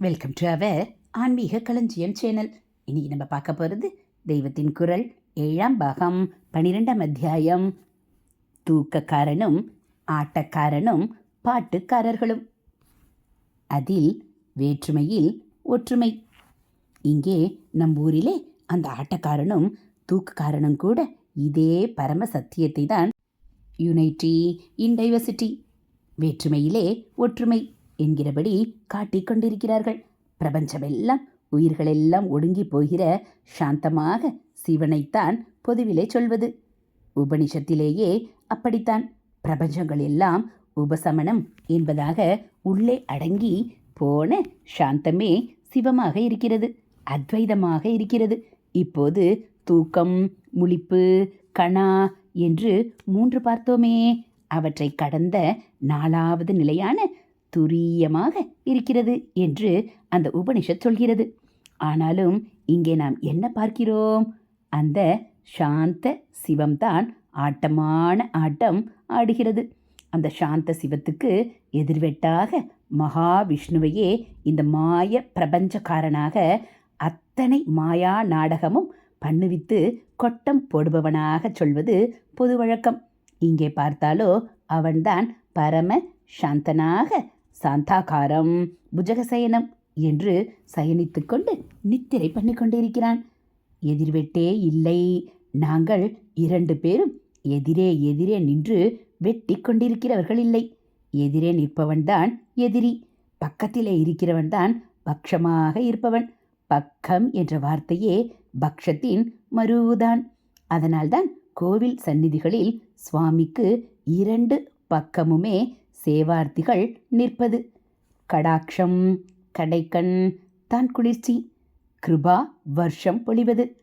Welcome to our ஆன்மீக களஞ்சியம் channel இன்னைக்கு நம்ம பார்க்க போகிறது தெய்வத்தின் குரல் ஏழாம் பாகம் பன்னிரெண்டாம் அத்தியாயம். தூக்கக்காரனும் ஆட்டக்காரனும் பாட்டுக்காரர்களும். அதில் வேற்றுமையில் ஒற்றுமை. இங்கே நம் ஊரிலே அந்த ஆட்டக்காரனும் தூக்குக்காரனும் கூட இதே பரம சத்தியத்தை தான் யுனைட்டி இன் டைவர்சிட்டி வேற்றுமையிலே ஒற்றுமை. என்கிறபடி காட்டிக் கொண்டிருக்கிறார்கள். பிரபஞ்சமெல்லாம் உயிர்களெல்லாம் ஒடுங்கி போகிற சாந்தமாக சிவனைத்தான் பொதுவிலே சொல்வது. உபனிஷத்திலேயே அப்படித்தான். பிரபஞ்சங்கள் எல்லாம் உபசமனம் என்பதாக உள்ளே அடங்கி போன சாந்தமே சிவமாக இருக்கிறது அத்வைதமாக இருக்கிறது. இப்போது தூக்கம் முழிப்பு கணா என்று மூன்று பார்த்தோமே. அவற்றை கடந்த நாலாவது நிலையான துரியமாக இருக்கிறது என்று அந்த உபனிஷத் சொல்கிறது. ஆனாலும் இங்கே நாம் என்ன பார்க்கிறோம்? அந்த சாந்த சிவம்தான் ஆட்டமான ஆட்டம் ஆடுகிறது. அந்த சாந்த சிவத்துக்கு எதிர்வெட்டாக மகாவிஷ்ணுவையே இந்த மாய பிரபஞ்சக்காரனாக அத்தனை மாயா நாடகமும் பண்ணுவித்து கொட்டம் போடுபவனாக சொல்வது பொது வழக்கம் இங்கே பார்த்தாலோ அவன்தான் பரம சாந்தனாக சாந்தாகாரம் புஜகசயனம் என்று சயனித்து கொண்டு நித்திரை பண்ணி கொண்டிருக்கிறான் எதிர்வெட்டே இல்லை. நாங்கள் இரண்டு பேரும் எதிரே எதிரே நின்று வெட்டி கொண்டிருக்கிறவர்கள் இல்லை. எதிரே நிற்பவன்தான் எதிரி. பக்கத்திலே இருக்கிறவன்தான் பக்ஷமாக இருப்பவன். பக்கம் என்ற வார்த்தையே பக்ஷத்தின் மருவுதான். அதனால்தான் கோவில் சந்நிதிகளில் சுவாமிக்கு இரண்டு பக்கமுமே சேவார்த்திகள் நிற்பது. கடாட்சம் கடைக்கண் தான் குளிர்ச்சி கிருபா வருஷம் பொழிவது.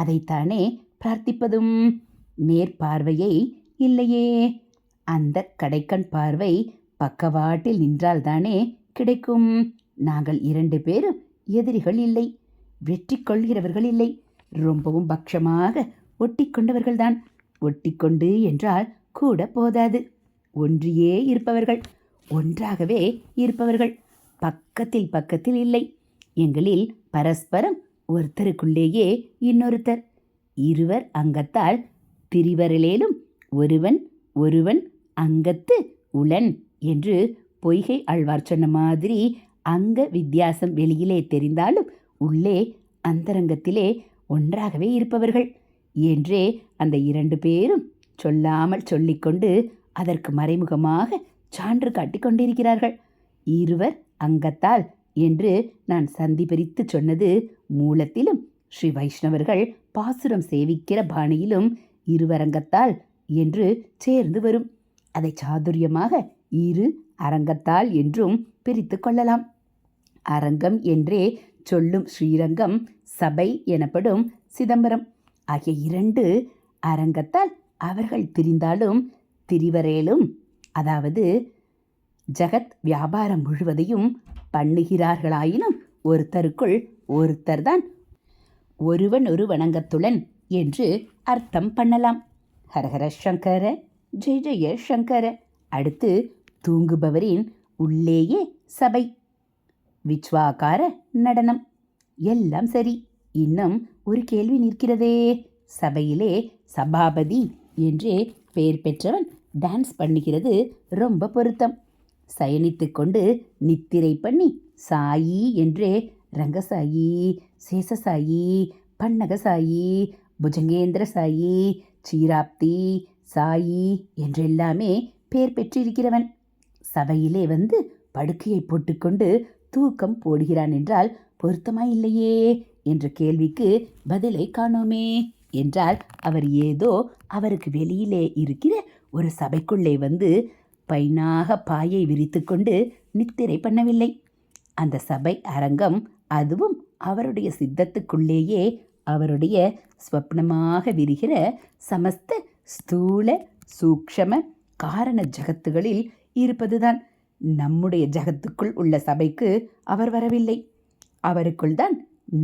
அதைத்தானே பிரார்த்திப்பதும். மேற்பார்வையை இல்லையே. அந்த கடைக்கண் பார்வை பக்கவாட்டில் நின்றால்தானே கிடைக்கும். நாங்கள் இரண்டு பேரும் எதிரிகள் இல்லை. வெற்றி கொள்கிறவர்கள் இல்லை. ரொம்பவும் பக்ஷமாக ஒட்டி கொண்டவர்கள்தான் ஒட்டிக்கொண்டு என்றால் கூட போதாது. ஒன்றியே இருப்பவர்கள். ஒன்றாகவே இருப்பவர்கள். பக்கத்தில் பக்கத்தில் இல்லை. எங்களில் பரஸ்பரம் ஒருத்தருக்குள்ளேயே இன்னொருத்தர். இருவர் அங்கத்தால் திரிவரிலேலும் ஒருவன் ஒருவன் அங்கத்து உளன் என்று பொய்கை ஆழ்வார் சொன்ன மாதிரி அங்க வித்தியாசம் வெளியிலே தெரிந்தாலும் உள்ளே அந்தரங்கத்திலே ஒன்றாகவே இருப்பவர்கள். என்றே அந்த இரண்டு பேரும் சொல்லாமல் சொல்லிக்கொண்டு அதற்கு மறைமுகமாக சான்று காட்டிக் கொண்டிருக்கிறார்கள். இருவர் அங்கத்தால் என்று நான் சந்தி பிரித்து சொன்னது மூலத்திலும் ஸ்ரீ வைஷ்ணவர்கள் பாசுரம் சேவிக்கிற பாணியிலும் இருவரங்கத்தால் என்று சேர்ந்து வரும். அதை சாதுரியமாக இரு அரங்கத்தால் என்றும் பிரித்து கொள்ளலாம். அரங்கம் என்றே சொல்லும் ஸ்ரீரங்கம் சபை எனப்படும் சிதம்பரம். ஆகிய இரண்டு அரங்கத்தால் அவர்கள் பிரிந்தாலும் திரிவரேலும் அதாவது ஜகத் வியாபாரம் முழுவதையும் பண்ணுகிறார்களாயினும் ஒருத்தருக்குள் ஒருத்தர் தான் ஒருவன் ஒரு வணங்கத்துடன் என்று அர்த்தம் பண்ணலாம். ஹரஹர சங்கர ஜெய ஜெய சங்கர. அடுத்து தூங்குபவரின் உள்ளேயே சபை. விச்வாகார நடனம். எல்லாம் சரி. இன்னும் ஒரு கேள்வி நிற்கிறதே. சபையிலே சபாபதி என்றே பெயர் பெற்றவன் டான்ஸ் பண்ணுகிறது ரொம்ப பொருத்தம். சயனித்து கொண்டு நித்திரை பண்ணி சாயி என்றே ரங்கசாயி சேசசாயி பன்னகசாயி புஜங்கேந்திர சாயி சீராப்தி சாயி என்றெல்லாமே பேர் பெற்றிருக்கிறவன். சபையிலே வந்து படுக்கையை போட்டுக்கொண்டு தூக்கம் போடுகிறான் என்றால் பொருத்தமாயில்லையே என்ற கேள்விக்கு பதிலை காணோமே என்றால் அவர் ஏதோ அவருக்கு வெளியிலே இருக்கிற ஒரு சபைக்குள்ளே வந்து பைனாக பாயை விரித்து கொண்டு நித்திரை பண்ணவில்லை. அந்த சபை அரங்கம் அதுவும் அவருடைய சித்தத்துக்குள்ளேயே அவருடைய ஸ்வப்னமாக விரிகிற சமஸ்த ஸ்தூல சூக்ஷம காரண ஜகத்துகளில் இருப்பதுதான். நம்முடைய ஜகத்துக்குள் உள்ள சபைக்கு அவர் வரவில்லை. அவருக்குள் தான்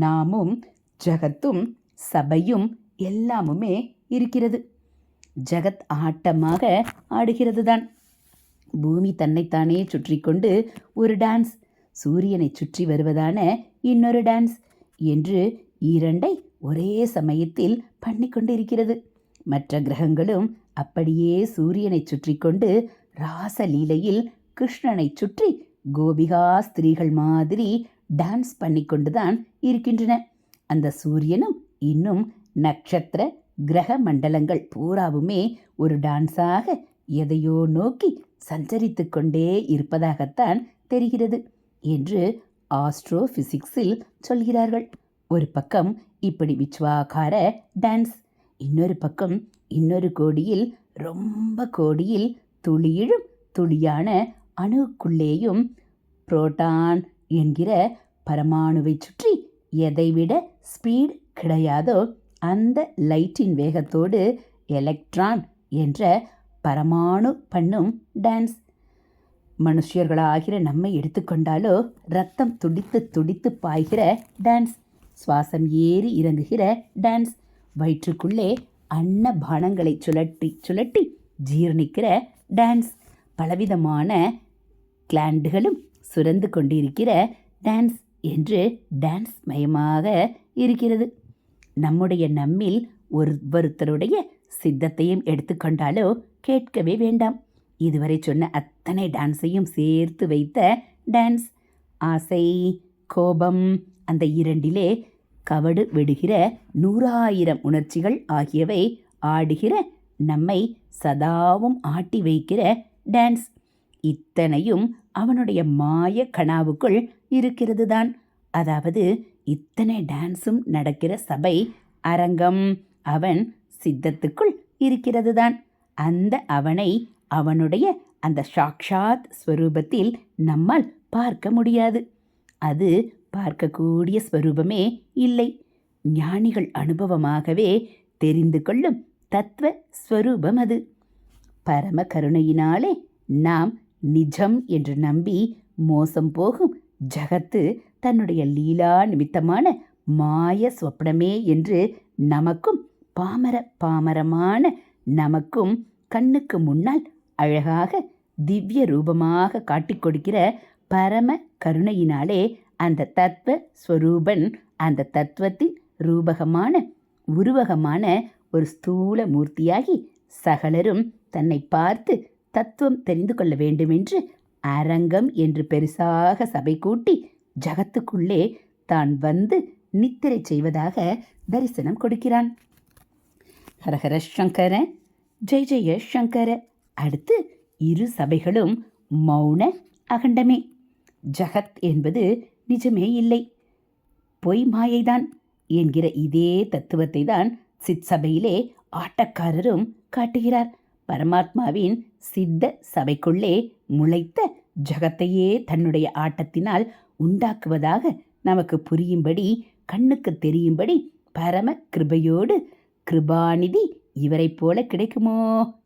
நாமும் ஜகத்தும் சபையும் எல்லாமுமே இருக்கிறது. ஜகத் ஆட்டமாக ஆடுகிறது தான் பூமி தன்னைத்தானே சுற்றி கொண்டு ஒரு டான்ஸ் சூரியனை சுற்றி வருவதான இன்னொரு டான்ஸ் என்று இரண்டை ஒரே சமயத்தில் பண்ணிக்கொண்டிருக்கிறது மற்ற கிரகங்களும் அப்படியே சூரியனை சுற்றி கொண்டு ராசலீலையில் கிருஷ்ணனை சுற்றி கோபிகா ஸ்திரீகள் மாதிரி டான்ஸ் பண்ணிக்கொண்டுதான் இருக்கின்றன. அந்த சூரியனும் இன்னும் நட்சத்திர கிரக மண்டலங்கள் பூராவுமே ஒரு டான்ஸாக எதையோ நோக்கி சஞ்சரித்து கொண்டே இருப்பதாகத்தான் தெரிகிறது என்று ஆஸ்ட்ரோ பிசிக்ஸில் சொல்கிறார்கள். ஒரு பக்கம் இப்படி விச்வாகார டான்ஸ் இன்னொரு பக்கம் இன்னொரு கோடியில் ரொம்ப கோடியில் துளியிழும் துளியான அணுக்குள்ளேயும் புரோட்டான் என்கிற பரமாணுவை சுற்றி எதைவிட ஸ்பீட் கிடையாதோ அந்த லைட்டின் வேகத்தோடு எலக்ட்ரான் என்ற பரமாணு பண்ணும் டான்ஸ். மனுஷியர்களாகிற நம்மை எடுத்துக்கொண்டாலோ ரத்தம் துடித்து துடித்து பாய்கிற டான்ஸ். சுவாசம் ஏறி இறங்குகிற டான்ஸ். வயிற்றுக்குள்ளே அன்ன பானங்களை சுழட்டி சுழட்டி ஜீரணிக்கிற டான்ஸ். பலவிதமான கிளாண்டுகளும் சுரந்து கொண்டிருக்கிற டான்ஸ் என்று டான்ஸ் மயமாக இருக்கிறது. நம்முடைய நம்மில் ஒருவருத்தருடைய சித்தத்தையும் எடுத்துக்கொண்டாலோ கேட்கவே வேண்டாம். இதுவரை சொன்ன அத்தனை டான்ஸையும் சேர்த்து வைத்த டான்ஸ் ஆசை கோபம் அந்த இரண்டிலே கவடு விடுகிற நூறாயிரம் உணர்ச்சிகள் ஆகியவை ஆடுகிற நம்மை சதாவும் ஆட்டி வைக்கிற டான்ஸ். இத்தனையும் அவனுடைய மாய கனாவுக்குள் இருக்கிறது தான் அதாவது இத்தனை டான்ஸும் நடக்கிற சபை அரங்கம் அவன் சித்தத்துக்குள் இருக்கிறது தான் அந்த அவனை அவனுடைய அந்த சாக்ஷாத் ஸ்வரூபத்தில் நம்மால் பார்க்க முடியாது. அது பார்க்கக்கூடிய ஸ்வரூபமே இல்லை. ஞானிகள் அனுபவமாகவே தெரிந்து கொள்ளும் தத்துவ ஸ்வரூபம் அது. பரம கருணையினாலே நாம் நிஜம் என்று நம்பி மோசம் போகும் ஜகத்து தன்னுடைய லீலா நிமித்தமான மாய சொப்னமே என்று நமக்கும் பாமர பாமரமான நமக்கும் கண்ணுக்கு முன்னால் அழகாக திவ்ய ரூபமாக காட்டிக் கொடுக்கிற பரம கருணையினாலே அந்த தத்துவ ஸ்வரூபன் அந்த தத்துவத்தின் ரூபகமான உருவகமான ஒரு ஸ்தூல மூர்த்தியாகி சகலரும் தன்னை பார்த்து தத்துவம் தெரிந்து கொள்ள வேண்டுமென்று அரங்கம் என்று பெருசாக சபை கூட்டி ஜகத்துக்குள்ளே தான் வந்து நித்திரை செய்வதாக தரிசனம் கொடுக்கிறான். ஹரஹர சங்கர ஜெய ஜெய சங்கர. அடுத்து இரு சபைகளும் மௌன அகண்டமே. ஜகத் என்பது நிஜமே இல்லை. பொய் மாயைதான் என்கிற இதே தத்துவத்தை தான் சித் சபையிலே ஆட்டக்காரரும் காட்டுகிறார். பரமாத்மாவின் சித்த சபைக்குள்ளே முளைத்த ஜகத்தையே தன்னுடைய ஆட்டத்தினால் உண்டாக்குவதாக நமக்கு புரியும்படி கண்ணுக்கு தெரியும்படி பரம கிருபையோடு கிருபாநிதி இவரைப் போல கிடைக்குமோ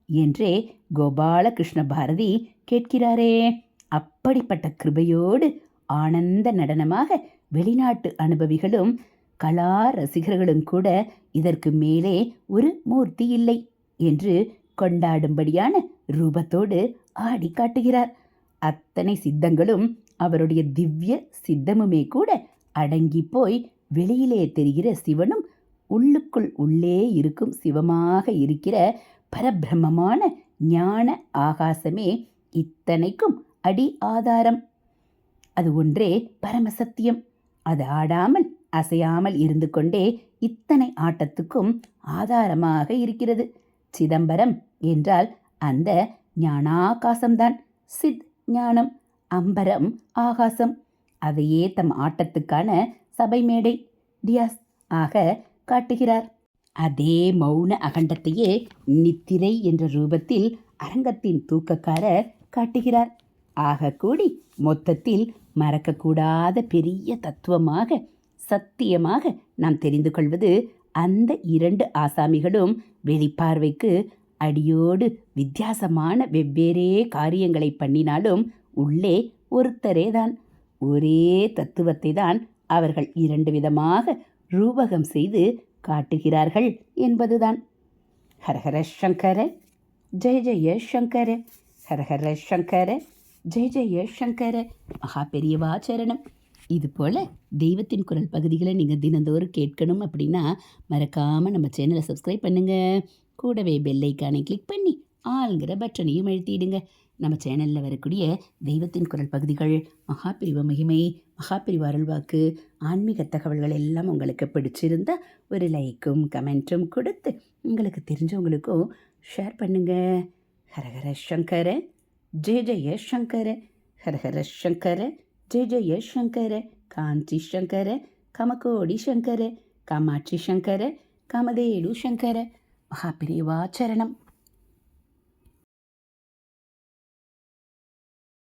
என்றே கோபாலகிருஷ்ண பாரதி கேட்கிறாரே. அப்படிப்பட்ட கிருபையோடு ஆனந்த நடனமாக வெளிநாட்டு அனுபவிகளும் கலா ரசிகர்களும் கூட இதற்கு மேலே ஒரு மூர்த்தி இல்லை என்று கொண்டாடும்படியான ரூபத்தோடு ஆடி காட்டுகிறார் அத்தனை சித்தங்களும் அவருடைய திவ்ய சித்தமுமே கூட அடங்கி போய் வெளியிலே தெரிகிற சிவனும் உள்ளுக்குள் உள்ளே இருக்கும் சிவமாக இருக்கிற பரபிரமமான ஞான ஆகாசமே இத்தனைக்கும் அடி ஆதாரம். அது ஒன்றே பரமசத்தியம். அது ஆடாமல் அசையாமல் இருந்து கொண்டே இத்தனை ஆட்டத்துக்கும் ஆதாரமாக இருக்கிறது. சிதம்பரம் என்றால் அந்த ஞானாகாசம்தான். சித் ஞானம். அம்பரம் ஆகாசம். அதையே தம் ஆட்டத்துக்கான சபை மேடை டியாஸ் ஆக காட்டுகிறார். அதே மௌன அகண்டத்தையே நித்திரை என்ற ரூபத்தில் அரங்கத்தின் தூக்கக்காரர் காட்டுகிறார். ஆக கூடி மொத்தத்தில் மறக்கக்கூடாத பெரிய தத்துவமாக சத்தியமாக நாம் தெரிந்து கொள்வது அந்த இரண்டு ஆசாமிகளும் வெளிப்பார்வைக்கு அடியோடு வித்தியாசமான வெவ்வேறே காரியங்களை பண்ணினாலும் உள்ளே ஒருத்தரேதான். ஒரே தத்துவத்தை தான் அவர்கள் இரண்டு விதமாக ரூபகம் செய்து காட்டுகிறார்கள் என்பதுதான். ஹரஹர சங்கர ஜெய ஜெய சங்கர ஹரஹர சங்கர ஜெய ஜெய சங்கர மகா பெரியவா சரணம். இது போல் தெய்வத்தின் குரல் பகுதிகளை நீங்கள் தினந்தோறும் கேட்கணும் அப்படின்னா மறக்காமல் நம்ம சேனலை சப்ஸ்கிரைப் பண்ணுங்கள் கூடவே பெல்லைக்கானை கிளிக் பண்ணி ஆளுங்கிற பட்டனையும் எழுத்திடுங்க நம்ம சேனலில் வரக்கூடிய தெய்வத்தின் குரல் பகுதிகள் மகாபிரிவ மகிமை மகாபிரிவ அருள்வாக்கு ஆன்மீக தகவல்கள் எல்லாம் உங்களுக்கு பிடிச்சிருந்தால் ஒரு லைக்கும் கமெண்ட்டும் கொடுத்து உங்களுக்கு தெரிஞ்சவங்களுக்கும் ஷேர் பண்ணுங்க. ஹரஹர சங்கர ஜெய ஜெய சங்கர ஹரஹர சங்கர ஜெய ஜெய சங்கர காஞ்சி சங்கர கமகோடி சங்கர காமாட்சி சங்கர காமதேடு சங்கர மகாபிரிவா சரணம்.